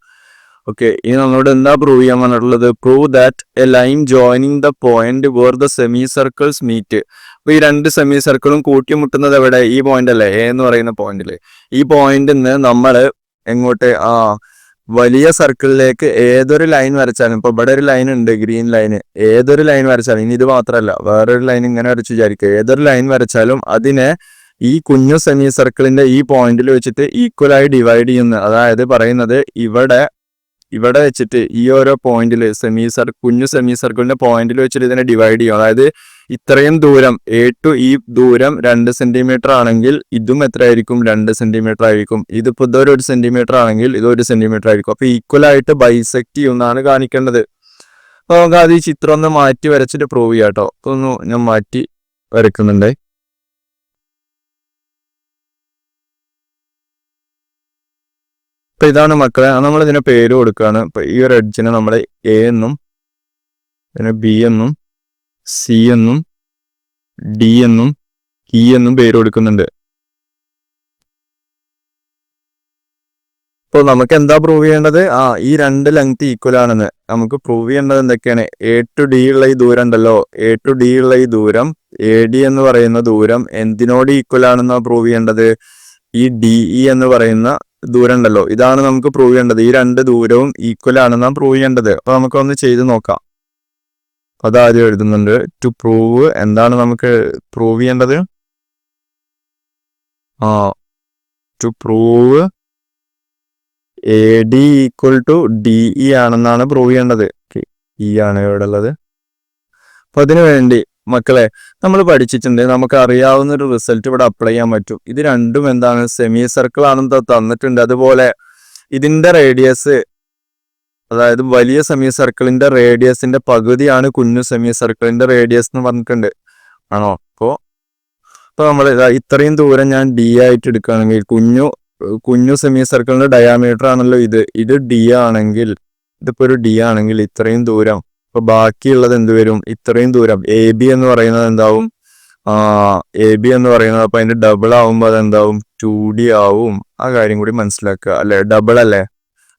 ഓക്കെ ഇനി നമ്മളോട് എന്താ പ്രൂവ് ചെയ്യാൻ പറഞ്ഞിട്ടുള്ളത് prove that a line joining the point where the semicircles meet അപ്പൊ ഈ രണ്ട് സെമി സർക്കിളും കൂട്ടിമുട്ടുന്നത് എവിടെ? ഈ പോയിന്റ് അല്ലേ? എ എന്ന് പറയുന്ന പോയിന്റിൽ ഈ പോയിന്റിൽ നിന്ന് നമ്മൾ എങ്ങോട്ട്? ആ വലിയ സർക്കിളിലേക്ക് ഏതൊരു ലൈൻ വരച്ചാലും ഇപ്പൊ ഇവിടെ ഒരു ലൈൻ ഉണ്ട് ഗ്രീൻ ലൈൻ ഏതൊരു ലൈൻ വരച്ചാലും ഇനി ഇത് മാത്രമല്ല വേറൊരു ലൈൻ ഇങ്ങനെ വരച്ച് വിചാരിക്കുക. ഏതൊരു ലൈൻ വരച്ചാലും അതിനെ ഈ കുഞ്ഞു സെമി സർക്കിളിന്റെ ഈ പോയിന്റിൽ വെച്ചിട്ട് ഈക്വലായി ഡിവൈഡ് ചെയ്യുന്നത് അതായത് പറയുന്നത് ഇവിടെ ഇവിടെ വെച്ചിട്ട് ഈ ഓരോ പോയിന്റിൽ സെമി സർ കുഞ്ഞു സെമി സർക്കിളിന്റെ പോയിന്റിൽ വെച്ചിട്ട് ഇതിനെ ഡിവൈഡ് ചെയ്യും. അതായത് ഇത്രയും ദൂരം എ ടു ഈ ദൂരം രണ്ട് സെന്റിമീറ്റർ ആണെങ്കിൽ ഇതും എത്രയായിരിക്കും? രണ്ട് സെന്റിമീറ്റർ ആയിരിക്കും. ഇതിപ്പോ ഇതൊരു ഒരു സെന്റിമീറ്റർ ആണെങ്കിൽ ഇത് ഒരു സെന്റിമീറ്റർ ആയിരിക്കും. അപ്പൊ ഈക്വൽ ആയിട്ട് ബൈസെക്ട് ചെയ്യുന്നതാണ് കാണിക്കേണ്ടത്. അപ്പൊ നമുക്ക് അത് ഈ ചിത്രം ഒന്ന് മാറ്റി വരച്ചിട്ട് പ്രൂവ് ചെയ്യാം കേട്ടോ ഒന്ന് ഞാൻ മാറ്റി വരക്കുന്നുണ്ടേ. അപ്പൊ ഇതാണ് മക്കളെ നമ്മൾ ഇതിന് പേര് കൊടുക്കുകയാണ് അപ്പൊ ഈ ഒരു എഡ്ജിനെ നമ്മൾ എ എന്നും പിന്നെ ബി എന്നും സി എന്നും ഡി എന്നും ഇ എന്നും പേര് കൊടുക്കുന്നുണ്ട്. ഇപ്പോൾ നമുക്ക് എന്താ പ്രൂവ് ചെയ്യേണ്ടത്? ആ ഈ രണ്ട് ലെങ്ത് ഈക്വൽ ആണെന്ന്. നമുക്ക് പ്രൂവ് ചെയ്യേണ്ടത് എന്തൊക്കെയാണ്? എ ടു ഡി ഉള്ള ഈ ദൂരം ഉണ്ടല്ലോ. എ ടു ഡി ഉള്ള ഈ ദൂരം എ ഡി എന്ന് പറയുന്ന ദൂരം എന്തിനോട് ഈക്വൽ ആണെന്നാണ് പ്രൂവ് ചെയ്യേണ്ടത്? ഈ ഡി ഇ എന്ന് പറയുന്ന ദൂരം ഉണ്ടല്ലോ ഇതാണ് നമുക്ക് പ്രൂവ് ചെയ്യേണ്ടത്. ഈ രണ്ട് ദൂരവും ഈക്വൽ ആണെന്നാണ് പ്രൂവ് ചെയ്യേണ്ടത്. അപ്പൊ നമുക്കൊന്ന് ചെയ്ത് നോക്കാം. അതാദ്യം എഴുതുന്നുണ്ട്. ടു പ്രൂവ് എന്താണ് നമുക്ക് പ്രൂവ് ചെയ്യേണ്ടത്? ആ to prove A D equal to D E ആണെന്നാണ് പ്രൂവ് ചെയ്യേണ്ടത്. ഇ ആണ് ഇവിടെ ഉള്ളത്. അപ്പൊ അതിനു വേണ്ടി മക്കളെ നമ്മൾ പഠിച്ചിട്ടുണ്ട് നമുക്ക് അറിയാവുന്ന ഒരു റിസൾട്ട് ഇവിടെ അപ്ലൈ ചെയ്യാൻ പറ്റും. ഇത് രണ്ടും എന്താണ്? സെമി സർക്കിൾ ആണെന്ന് തന്നിട്ടുണ്ട്. അതുപോലെ ഇതിന്റെ റേഡിയസ് അതായത് വലിയ സെമി സർക്കിളിന്റെ റേഡിയസിന്റെ പകുതിയാണ് കുഞ്ഞു സെമി സർക്കിളിന്റെ റേഡിയസ് എന്ന് പറഞ്ഞിട്ടുണ്ട്. ആണോ? അപ്പോ ഇപ്പൊ നമ്മൾ ഇത്രയും ദൂരം ഞാൻ ഡി ആയിട്ട് എടുക്കുകയാണെങ്കിൽ കുഞ്ഞു കുഞ്ഞു സെമി സർക്കിളിന്റെ ഡയാമീറ്റർ ആണല്ലോ ഇത്. ഇത് ഡി ആണെങ്കിൽ ഇതിപ്പോ ഒരു ഡി ആണെങ്കിൽ ഇത്രയും ദൂരം ഇപ്പൊ ബാക്കിയുള്ളത് എന്ത് വരും? ഇത്രയും ദൂരം. എ ബി എന്ന് പറയുന്നത് എന്താവും? എ ബി എന്ന് പറയുന്നത് അപ്പൊ അതിന്റെ ഡബിൾ ആവുമ്പോ അതെന്താവും? ടു ഡി ആവും. ആ കാര്യം കൂടി മനസ്സിലാക്കുക. അല്ലെ? ഡബിൾ അല്ലേ?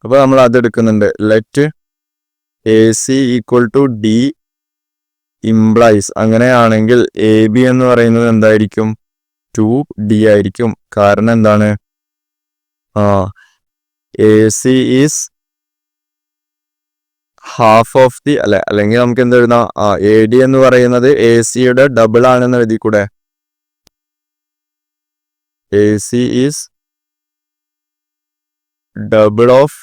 അപ്പൊ നമ്മൾ അത് എടുക്കുന്നുണ്ട്. Let A C equal to D implies അങ്ങനെയാണെങ്കിൽ എ ബി എന്ന് പറയുന്നത് എന്തായിരിക്കും? ടു ഡി ആയിരിക്കും. കാരണം എന്താണ്? ആ A C is half of the അല്ലെ അല്ലെങ്കിൽ നമുക്ക് എന്ത് ആ എ ഡി എന്ന് പറയുന്നത് എ സിയുടെ ഡബിൾ ആണെന്ന് എഴുതി കൂടെ A C is double of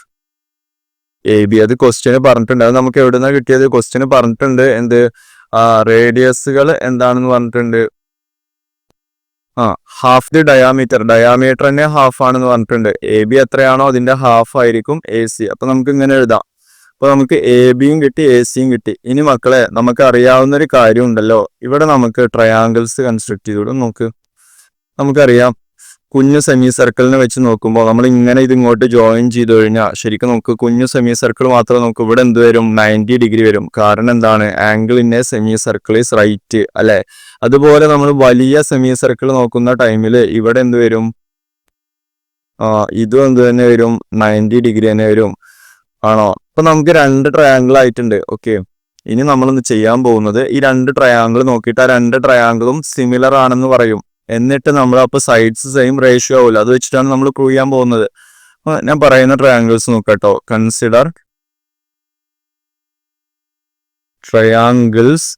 A B അത് ക്വസ്റ്റ്യന് പറഞ്ഞിട്ടുണ്ട്. അത് നമുക്ക് എവിടെ നിന്നാണ് കിട്ടിയത്? ക്വസ്റ്റ്യന് പറഞ്ഞിട്ടുണ്ട്. എന്ത്? റേഡിയസുകൾ എന്താണെന്ന് പറഞ്ഞിട്ടുണ്ട്. ആ ഹാഫ് ദി ഡയാമീറ്റർ ഡയാമീറ്റർ തന്നെ ഹാഫ് ആണെന്ന് പറഞ്ഞിട്ടുണ്ട്. എ ബി എത്രയാണോ അതിന്റെ ഹാഫ് ആയിരിക്കും എ സി അപ്പൊ നമുക്ക് ഇങ്ങനെ എഴുതാം. അപ്പൊ നമുക്ക് എ ബിയും കിട്ടി എ സിയും കിട്ടി. ഇനി മക്കളെ നമുക്ക് അറിയാവുന്ന ഒരു കാര്യം ഉണ്ടല്ലോ ഇവിടെ നമുക്ക് ട്രയാങ്കിൾസ് കൺസ്ട്രക്ട് ചെയ്തോളും നമുക്ക് നമുക്കറിയാം. കുഞ്ഞു സെമി സർക്കിളിനെ വെച്ച് നോക്കുമ്പോൾ നമ്മൾ ഇങ്ങനെ ഇതിങ്ങോട്ട് ജോയിൻ ചെയ്തു കഴിഞ്ഞാൽ ശരിക്കും നമുക്ക് കുഞ്ഞു സെമി സർക്കിൾ മാത്രം നോക്കും ഇവിടെ എന്ത് വരും? നയന്റി ഡിഗ്രി വരും. കാരണം എന്താണ്? എ സെമി സർക്കിൾ റൈറ്റ് അല്ലെ? അതുപോലെ നമ്മൾ വലിയ സെമി സർക്കിൾ നോക്കുന്ന ടൈമിൽ ഇവിടെ എന്ത് വരും? ഇതും എന്ത് തന്നെ വരും? നയന്റി ഡിഗ്രി തന്നെ വരും. ആണോ? അപ്പൊ നമുക്ക് രണ്ട് ട്രയാങ്കിൾ ആയിട്ടുണ്ട്. ഓക്കെ ഇനി നമ്മൾ നമ്മളൊന്ന് ചെയ്യാൻ പോകുന്നത് ഈ രണ്ട് ട്രയാങ്കിൾ നോക്കിയിട്ട് ആ രണ്ട് ട്രയാങ്കിളും സിമിലർ ആണെന്ന് പറയും. എന്നിട്ട് നമ്മൾ അപ്പോൾ സൈഡ്സ് സെയിം റേഷ്യോ ആവില്ല അത് വെച്ചിട്ടാണ് നമ്മൾ പ്രൂവ് ചെയ്യാൻ പോകുന്നത്. ഞാൻ പറയുന്ന ട്രയാങ്കിൾസ് നോക്കട്ടോ. കൺസിഡർ ട്രയാങ്കിൾസ്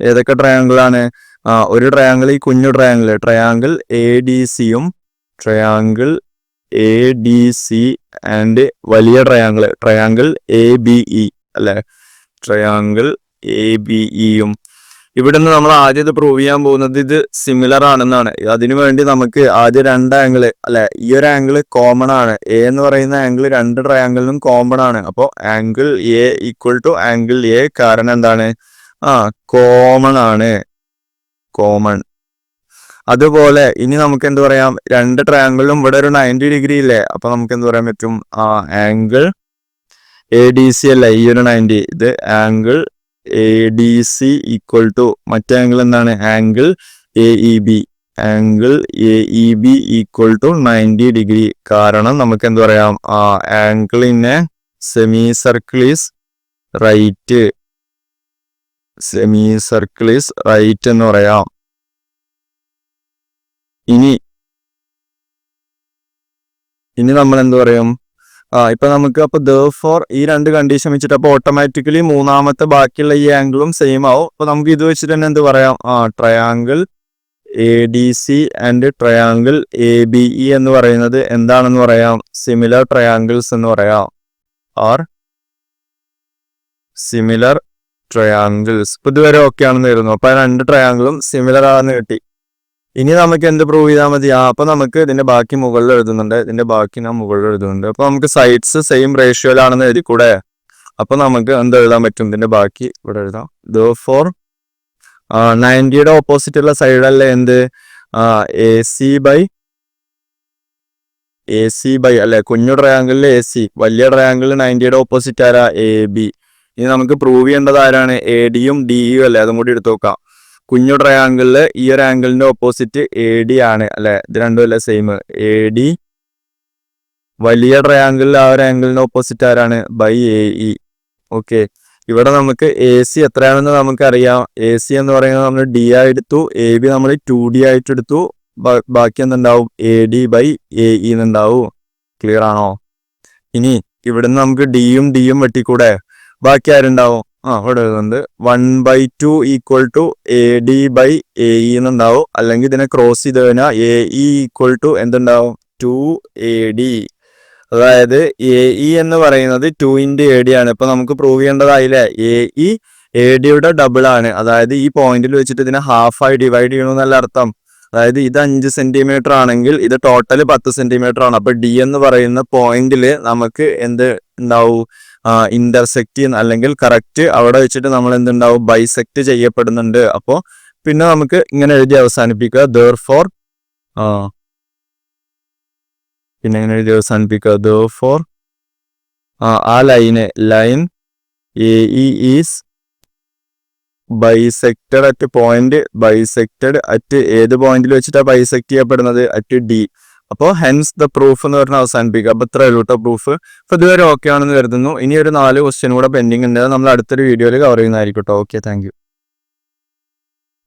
ഏതൊക്കെ ട്രയാങ്കിൾ ആണ്? ആ ഒരു ട്രയാങ്കിൾ ഈ കുഞ്ഞു ട്രയാങ്കിൾ ട്രയാങ്കിൾ എ ഡി സിയും triangle A D C and വലിയ triangle triangle A B E അല്ലെ? ട്രയാങ്കിൾ എ ബി ഇയും ഇവിടുന്ന് നമ്മൾ ആദ്യം ഇത് പ്രൂവ് ചെയ്യാൻ പോകുന്നത് ഇത് സിമിലർ ആണെന്നാണ്. അതിനു വേണ്ടി നമുക്ക് ആദ്യം രണ്ട് ആംഗിൾ അല്ലെ? ഈ ഒരു ആംഗിൾ കോമൺ ആണ്. എ എന്ന് പറയുന്ന ആംഗിൾ രണ്ട് ട്രയാംഗിളിനും കോമൺ ആണ്. അപ്പോൾ angle A equal to angle A കാരണം എന്താണ്? ആ കോമൺ ആണ്. കോമൺ അതുപോലെ ഇനി നമുക്ക് എന്ത് പറയാം? രണ്ട് ട്രയാങ്കിളിലും ഇവിടെ ഒരു നയന്റി ഡിഗ്രി ഇല്ലേ? അപ്പൊ നമുക്ക് എന്ത് പറയാൻ പറ്റും? ആ ആംഗിൾ എ ഡി സി അല്ല ഈ ഒരു നയന്റി ഇത് angle A D C equal to മറ്റേ ആംഗിൾ എന്താണ്? Angle A E B angle A E B equal to ninety degree കാരണം നമുക്ക് എന്ത് പറയാം? ആ ആംഗിളിനെ semicircle is right semicircle is right എന്ന് പറയാം. ഇനി ഇനി നമ്മൾ എന്ത് പറയും? ആ ഇപ്പൊ നമുക്ക് അപ്പൊ ദ ഫോർ ഈ രണ്ട് കണ്ടീഷൻ വെച്ചിട്ട് അപ്പൊ ഓട്ടോമാറ്റിക്കലി മൂന്നാമത്തെ ബാക്കിയുള്ള ഈ ആംഗിളും സെയിം ആവും. അപ്പൊ നമുക്ക് ഇത് വെച്ചിട്ട് തന്നെ എന്ത് പറയാം? ആ triangle A D C and triangle A B E എന്ന് പറയുന്നത് എന്താണെന്ന് പറയാം? സിമിലർ ട്രയാങ്കിൾസ് എന്ന് പറയാം. ആർ സിമിലർ ട്രയാങ്കിൾസ് ഇപ്പൊ ഇതുവരെ ഓക്കെ ആണെന്ന് വരുന്നു. അപ്പൊ രണ്ട് ട്രയാങ്കിളും സിമിലർ ആണെന്ന് കിട്ടി. ഇനി നമുക്ക് എന്ത് പ്രൂവ് ചെയ്താൽ മതി? ആ അപ്പൊ നമുക്ക് ഇതിന്റെ ബാക്കി മുകളിൽ എഴുതുന്നുണ്ട്. ഇതിന്റെ ബാക്കി ഞാൻ മുകളിൽ എഴുതുന്നുണ്ട്. അപ്പൊ നമുക്ക് സൈഡ്സ് സെയിം റേഷ്യോയിലാണെന്ന് എഴുതി കൂടെ അപ്പൊ നമുക്ക് എന്ത് എഴുതാൻ പറ്റും? ഇതിന്റെ ബാക്കി ഇവിടെ എഴുതാം. ദ ഫോർ നയന്റിയുടെ ഓപ്പോസിറ്റ് ഉള്ള സൈഡല്ലേ എന്ത്? A C by A C by അല്ലെ? കുഞ്ഞു ട്രയാങ്കിളിൽ എ സി വലിയ ട്രയാങ്കിളിൽ നയന്റിയുടെ ഓപ്പോസിറ്റ് ആരാ? എ ബി ഇനി നമുക്ക് പ്രൂവ് ചെയ്യേണ്ടത് ആരാണ്? എ ഡിയും ഡിയും അല്ലേ? അതും കൂടി എടുത്തു നോക്കാം. കുഞ്ഞു ട്രയാങ്കിളിൽ ഈ ഒരു ആംഗിളിന്റെ ഓപ്പോസിറ്റ് എ ഡി ആണ് അല്ലെ? ഇത് രണ്ടും അല്ലേ സെയിം എ ഡി വലിയ ട്രയാങ്കിളിൽ ആ ഒരു ആംഗിളിന്റെ ഓപ്പോസിറ്റ് ആരാണ്? ബൈ എ ഇ ഓക്കെ ഇവിടെ നമുക്ക് എ സി എത്രയാണെന്ന് നമുക്കറിയാം. എ സി എന്ന് പറയുന്നത് നമ്മൾ ഡി ആയി എടുത്തു. എ ബി നമ്മൾ ടു ഡി ആയിട്ട് എടുത്തു. ബാക്കി എന്തുണ്ടാവും? A D by A E എന്നുണ്ടാവും. Clear ആണോ? ഇനി ഇവിടുന്ന് നമുക്ക് ഡിയും ഡിയും വെട്ടിക്കൂടെ? ബാക്കി ആരുണ്ടാവും? ആ ഇവിടെ എഴുതുന്നുണ്ട് one by two equal to A D by A E എന്നുണ്ടാവും. അല്ലെങ്കിൽ ഇതിനെ ക്രോസ് ചെയ്ത് കഴിഞ്ഞാൽ എ ഇ ഈക്വൽ ടു എന്തുണ്ടാവും? ടു എ ഡി അതായത് എ ഇ എന്ന് പറയുന്നത് ടു ഇന്റു എ ഡി ആണ്. ഇപ്പം നമുക്ക് പ്രൂവ് ചെയ്യേണ്ടതായില്ലേ? എ ഇ എ ഡിയുടെ ഡബിൾ ആണ്. അതായത് ഈ പോയിന്റിൽ വെച്ചിട്ട് ഇതിനെ ഹാഫായി ഡിവൈഡ് ചെയ്യണമെന്നല്ല അർത്ഥം. അതായത് ഇത് അഞ്ച് സെന്റിമീറ്റർ ആണെങ്കിൽ ഇത് ടോട്ടൽ പത്ത് സെന്റിമീറ്റർ ആണ്. അപ്പൊ ഡി എന്ന് പറയുന്ന പോയിന്റിൽ നമുക്ക് എന്ത് ഉണ്ടാവും? ഇന്റർസെക്ട് ചെയ്യുന്ന അല്ലെങ്കിൽ കറക്റ്റ് അവിടെ വെച്ചിട്ട് നമ്മൾ എന്തുണ്ടാവും ബൈസെക്ട് ചെയ്യപ്പെടുന്നുണ്ട്. അപ്പോൾ പിന്നെ നമുക്ക് ഇങ്ങനെ എഴുതി അവസാനിപ്പിക്കുക. ദർ ഫോർ പിന്നെ ഇങ്ങനെ എഴുതി അവസാനിപ്പിക്കുക. ദർ ഫോർ ആ line line A is bisected at point bisected at ഏത് പോയിന്റിൽ വെച്ചിട്ടാണ് ബൈസെക്ട് ചെയ്യപ്പെടുന്നത്? അറ്റ് ഡി അപ്പോൾ ഹെൻസ് ദ പ്രൂഫ് എന്ന് പറഞ്ഞാൽ അവസാനിപ്പിക്കുക. അപ്പോൾ ഇത്ര ഉള്ളൂ പ്രൂഫ് അപ്പോൾ ഇതുവരെ ഓക്കെ ആണെന്ന് കരുതുന്നു. ഇനി ഒരു നാല് ക്വസ്റ്റ്യൻ കൂടെ പെൻഡിങ് ഉണ്ട്. നമ്മൾ അടുത്തൊരു വീഡിയോയിൽ കവർ ചെയ്യുന്നതായിരിക്കും കേട്ടോ ഓക്കെ താങ്ക്